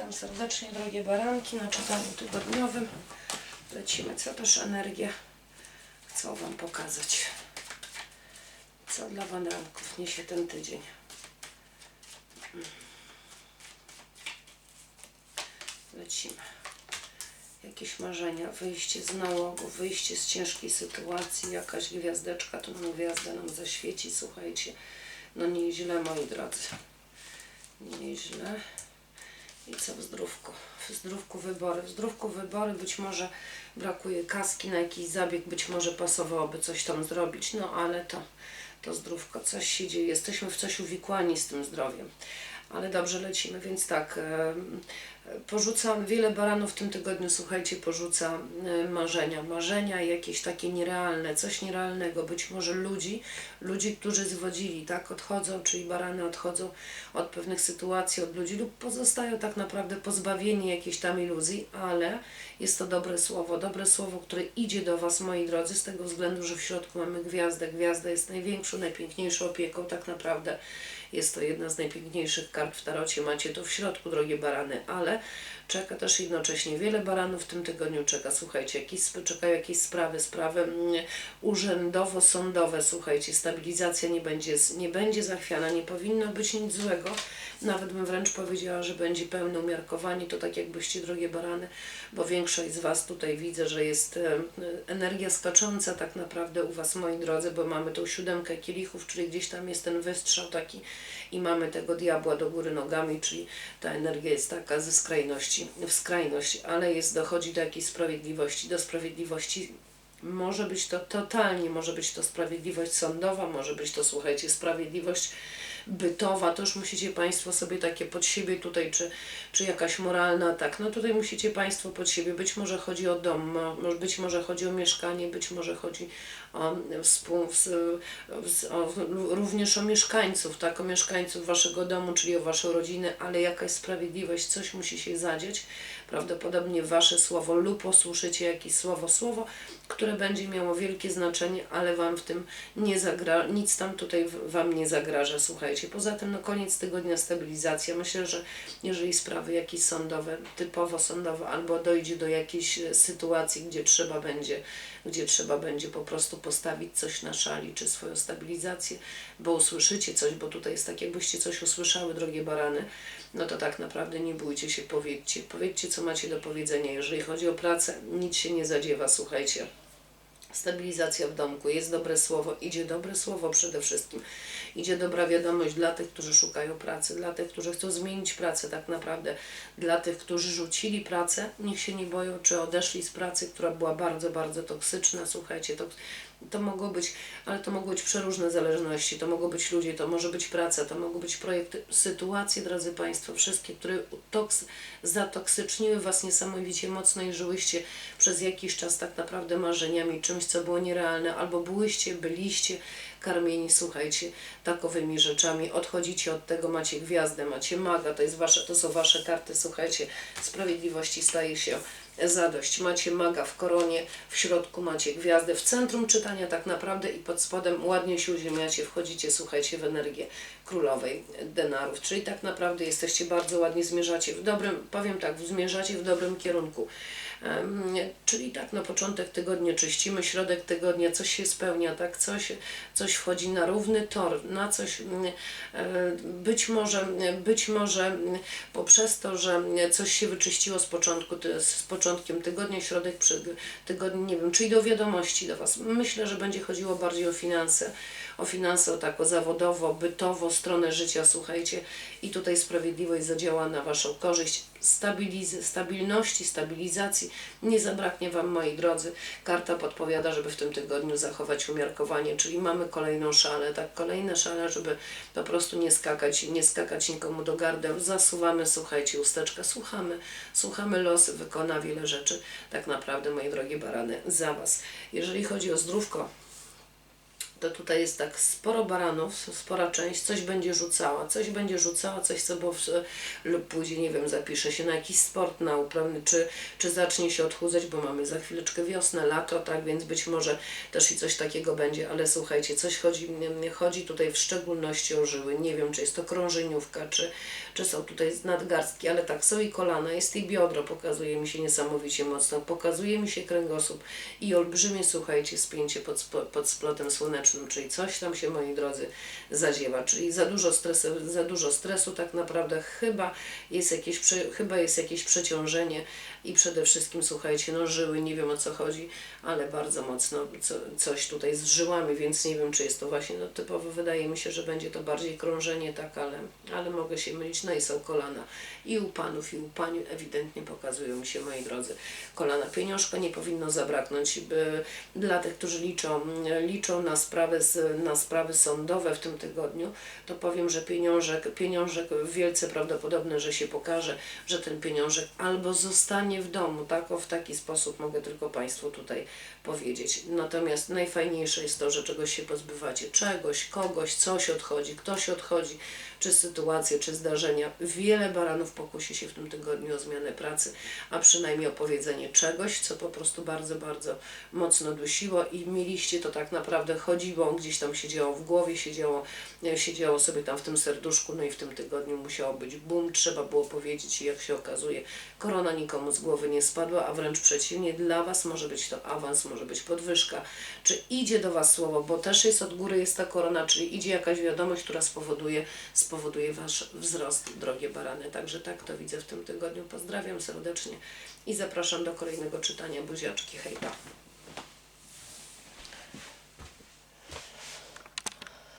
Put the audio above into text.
Witam serdecznie, drogie baranki, na czytaniu tygodniowym. Lecimy, co też energię chcą Wam pokazać. Co dla baranków niesie ten tydzień. Lecimy. Jakieś marzenia, wyjście z nałogu, wyjście z ciężkiej sytuacji, jakaś gwiazdeczka, to nam gwiazda nam zaświeci, słuchajcie. No nieźle, moi drodzy. Nieźle. Co w zdrówku? W zdrówku wybory. W zdrówku wybory być może brakuje kaski na jakiś zabieg, być może pasowałoby coś tam zrobić, no ale to, to zdrówko, coś się dzieje. Jesteśmy w coś uwikłani z tym zdrowiem. Ale dobrze lecimy, więc tak, em, porzucam wiele baranów w tym tygodniu, słuchajcie, porzuca e, marzenia. Marzenia jakieś takie nierealne, coś nierealnego, być może ludzi, ludzi, którzy zwodzili, tak, odchodzą, czyli barany odchodzą od pewnych sytuacji, od ludzi lub pozostają tak naprawdę pozbawieni jakiejś tam iluzji, ale jest to dobre słowo, dobre słowo, które idzie do Was, moi drodzy, z tego względu, że w środku mamy gwiazdę. Gwiazda jest największą, najpiękniejszą opieką, tak naprawdę jest to jedna z najpiękniejszych kart w tarocie, macie to w środku, drogie barany, ale czeka też jednocześnie wiele baranów w tym tygodniu. Czeka, słuchajcie, jakieś, czekają jakieś sprawy, sprawy mm, urzędowo-sądowe, słuchajcie, stabilizacja nie będzie, nie będzie zachwiana, nie powinno być nic złego, nawet bym wręcz powiedziała, że będzie pełne umiarkowanie, to tak jakbyście, drogie barany, bo większość z Was tutaj widzę, że jest energia skacząca tak naprawdę u Was, moi drodzy, bo mamy tą siódemkę kielichów, czyli gdzieś tam jest ten wystrzał taki i mamy tego diabła do góry nogami, czyli ta energia jest taka ze skrajności w skrajność, ale jest, dochodzi do jakiejś sprawiedliwości, do sprawiedliwości może być to totalnie, może być to sprawiedliwość sądowa, może być to, słuchajcie, sprawiedliwość bytowa, to już musicie Państwo sobie takie pod siebie tutaj, czy, czy jakaś moralna, tak, no tutaj musicie Państwo pod siebie, być może chodzi o dom, być może chodzi o mieszkanie, być może chodzi o, współ, o, również o mieszkańców, tak, o mieszkańców Waszego domu, czyli o Waszą rodzinę, ale jakaś sprawiedliwość, coś musi się zadzieć, prawdopodobnie Wasze słowo lub usłyszycie jakieś słowo, słowo, które będzie miało wielkie znaczenie, ale Wam w tym nie zagra, nic tam tutaj Wam nie zagraża, słuchajcie. Poza tym, no koniec tygodnia stabilizacja. Myślę, że jeżeli sprawy jakieś sądowe, typowo sądowe, albo dojdzie do jakiejś e, sytuacji, gdzie trzeba będzie, gdzie trzeba będzie po prostu postawić coś na szali, czy swoją stabilizację, bo usłyszycie coś, bo tutaj jest tak, jakbyście coś usłyszały, drogie barany, no to tak naprawdę nie bójcie się, powiedzcie, powiedzcie, co macie do powiedzenia. Jeżeli chodzi o pracę, nic się nie zadziewa, słuchajcie. Stabilizacja w domku, jest dobre słowo, idzie dobre słowo przede wszystkim. Idzie dobra wiadomość dla tych, którzy szukają pracy, dla tych, którzy chcą zmienić pracę tak naprawdę, dla tych, którzy rzucili pracę, niech się nie boją, czy odeszli z pracy, która była bardzo, bardzo toksyczna. Słuchajcie, to, to mogło być, ale to mogły być przeróżne zależności, to mogą być ludzie, to może być praca, to mogą być projekty, sytuacje, drodzy Państwo, wszystkie, które toks, zatoksyczniły Was niesamowicie mocno i żyłyście przez jakiś czas tak naprawdę marzeniami, czymś, co było nierealne, albo byłyście, byliście karmieni, słuchajcie, takowymi rzeczami, odchodzicie od tego, macie gwiazdę, macie maga, to, jest wasze, to są Wasze karty, słuchajcie, sprawiedliwości staje się zadość. Macie maga w koronie, w środku macie gwiazdę, w centrum czytania tak naprawdę i pod spodem ładnie się uziemiacie, wchodzicie, słuchajcie, w energię królowej denarów, czyli tak naprawdę jesteście bardzo ładnie, zmierzacie w dobrym, powiem tak, zmierzacie w dobrym kierunku. Czyli tak na początek tygodnia czyścimy, środek tygodnia coś się spełnia, tak, coś, coś wchodzi na równy tor, na coś być może, być może poprzez to, że coś się wyczyściło z początku, z początkiem tygodnia, środek przy nie wiem, czyli do wiadomości do Was. Myślę, że będzie chodziło bardziej o finanse, o finanse, o tak, o zawodowo, bytowo, stronę życia, słuchajcie, i tutaj sprawiedliwość zadziała na Waszą korzyść, stabiliz- stabilności, stabilizacji, nie zabraknie Wam, moi drodzy. Karta podpowiada, żeby w tym tygodniu zachować umiarkowanie, czyli mamy kolejną szalę, tak, kolejne szale, żeby po prostu nie skakać, nie skakać nikomu do gardeł. Zasuwamy, słuchajcie, usteczka, słuchamy, słuchamy, los wykona wiele rzeczy, tak naprawdę, moje drogie barany, za Was. Jeżeli chodzi o zdrówko, to tutaj jest tak sporo baranów, spora część, coś będzie rzucała, coś będzie rzucała, coś co było w, lub pójdzie, nie wiem, zapisze się na jakiś sport na uprawny, czy, czy zacznie się odchudzać, bo mamy za chwileczkę wiosnę, lato, tak, więc być może też i coś takiego będzie, ale słuchajcie, coś chodzi, chodzi tutaj w szczególności o żyły, nie wiem, czy jest to krążeniówka, czy, czy są tutaj nadgarstki, ale tak, są i kolana, jest i biodro, pokazuje mi się niesamowicie mocno, pokazuje mi się kręgosłup i olbrzymie, słuchajcie, spięcie pod, pod splotem słonecznym, czyli coś tam się, moi drodzy, zadziewa, czyli za dużo stresu, za dużo stresu tak naprawdę chyba jest jakieś, chyba jest jakieś przeciążenie i przede wszystkim, słuchajcie, no żyły, nie wiem o co chodzi, ale bardzo mocno co, coś tutaj z żyłami, więc nie wiem, czy jest to właśnie no, typowo, wydaje mi się, że będzie to bardziej krążenie, tak, ale, ale mogę się mylić, no i są kolana. I u panów, i u pań ewidentnie pokazują mi się, moi drodzy, kolana. Pieniążka nie powinno zabraknąć by, dla tych, którzy liczą, liczą na sprawy, na sprawy sądowe w tym tygodniu, to powiem, że pieniążek, pieniążek wielce prawdopodobne, że się pokaże, że ten pieniążek albo zostanie w domu, tak, o w taki sposób mogę tylko Państwu tutaj powiedzieć. Natomiast najfajniejsze jest to, że czegoś się pozbywacie, czegoś, kogoś, coś odchodzi, ktoś odchodzi, czy sytuacje, czy zdarzenia. Wiele baranów pokusi się w tym tygodniu o zmianę pracy, a przynajmniej o powiedzenie czegoś, co po prostu bardzo, bardzo mocno dusiło i mieliście to tak naprawdę gdzieś tam siedziało w głowie, siedziało, e, siedziało sobie tam w tym serduszku, no i w tym tygodniu musiało być bum, trzeba było powiedzieć i jak się okazuje, korona nikomu z głowy nie spadła, a wręcz przeciwnie, dla Was może być to awans, może być podwyżka, czy idzie do Was słowo, bo też jest od góry, jest ta korona, czyli idzie jakaś wiadomość, która spowoduje, spowoduje Wasz wzrost, drogie barany. Także tak to widzę w tym tygodniu. Pozdrawiam serdecznie i zapraszam do kolejnego czytania. Buziaczki, hejka.